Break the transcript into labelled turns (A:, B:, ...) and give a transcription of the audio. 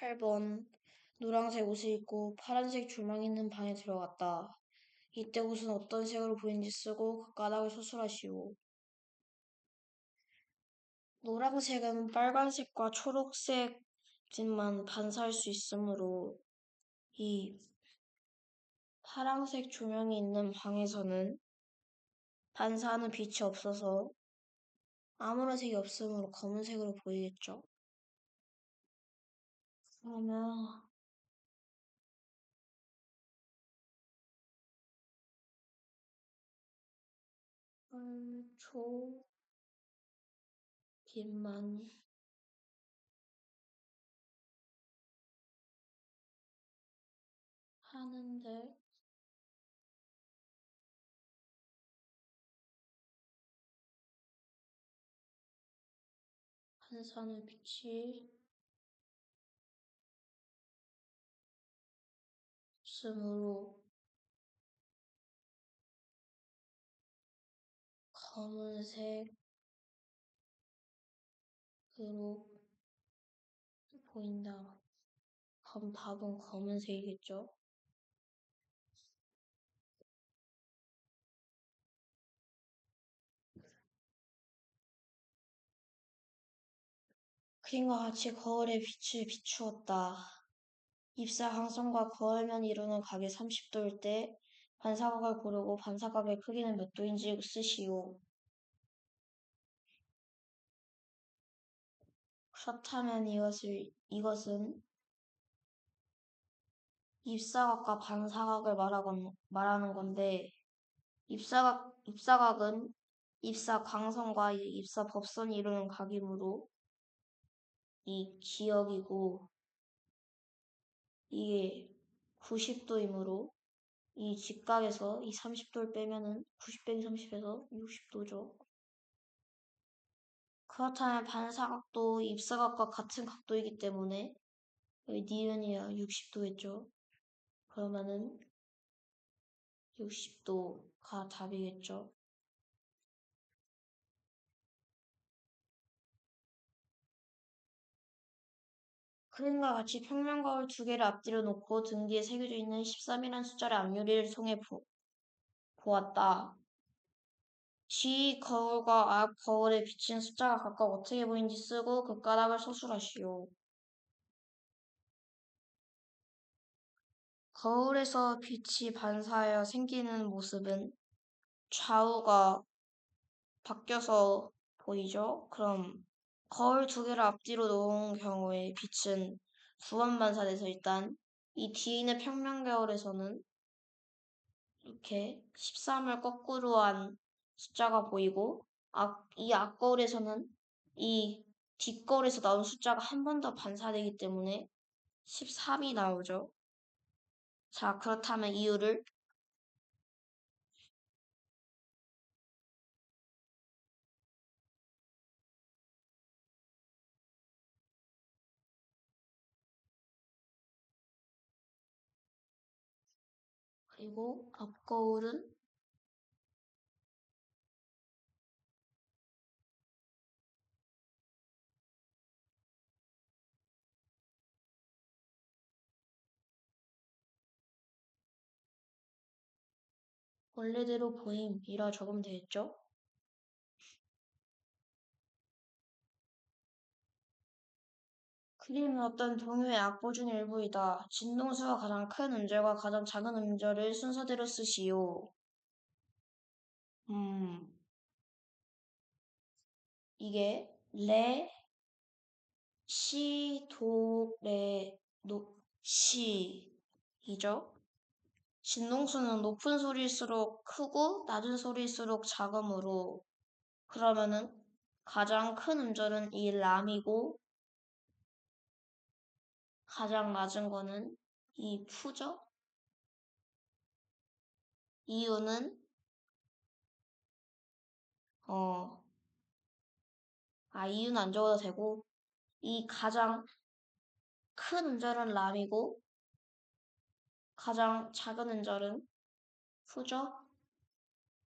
A: 8번 노란색 옷을 입고 파란색 조명 있는 방에 들어갔다. 이때 옷은 어떤 색으로 보이는지 쓰고 그 까닭을 서술하시오. 노란색은 빨간색과 초록색 빛만 반사할 수 있으므로 이 파란색 조명이 있는 방에서는 반사하는 빛이 없어서 아무런 색이 없으므로 검은색으로 보이겠죠. 그러면 초 빛만. 하는데 반사하는 빛이 없으므로 검은색으로 보인다. 그럼 답은 검은색이겠죠? 그림과 같이 거울에 빛을 비추었다. 입사 항성과 거울면이 이루는 각이 30도일 때 반사각을 고르고 반사각의 크기는 몇 도인지 쓰시오. 그렇다면 이것을, 이것은 입사각과 반사각을 말하건, 말하는 건데 입사각, 입사각은 입사 광선과 입사 법선이 이루는 각이므로 이 기역이고 이게 90도이므로 이 직각에서 이 30도를 빼면은 90 빼기 30에서 60도죠. 그렇다면 반사각도 입사각과 같은 각도이기 때문에 여기 니은이야 60도겠죠. 그러면은 60도가 답이겠죠. 그림과 같이 평면 거울 두 개를 앞뒤로 놓고 등 뒤에 새겨져 있는 13이라는 숫자를 앞유리를 통해 보, 보았다. 뒤 거울과 앞 거울에 비친 숫자가 각각 어떻게 보이는지 쓰고 그 까닭을 서술하시오. 거울에서 빛이 반사하여 생기는 모습은 좌우가 바뀌어서 보이죠? 그럼 거울 두 개를 앞뒤로 놓은 경우에 빛은 두번 반사돼서 일단 이 뒤에 있는 평면 거울에서는 이렇게 13을 거꾸로 한 숫자가 보이고 앞, 이 앞거울에서는 이 뒷거울에서 나온 숫자가 한 번 더 반사되기 때문에 13이 나오죠. 자, 그렇다면 이유를 그리고 앞거울은? 원래대로 보임이라 적으면 되겠죠? 그림은 어떤 동요의 악보 중 일부이다. 진동수가 가장 큰 음절과 가장 작은 음절을 순서대로 쓰시오. 음, 이게 레, 시, 도, 레, 노, 시 이죠. 진동수는 높은 소리일수록 크고 낮은 소리일수록 작으므로 그러면은 가장 큰 음절은 이 람이고 가장 낮은 거는 이 푸죠. 이유는 어, 아 이유는 안 적어도 되고 이 가장 큰 음절은 람이고 가장 작은 음절은 푸죠.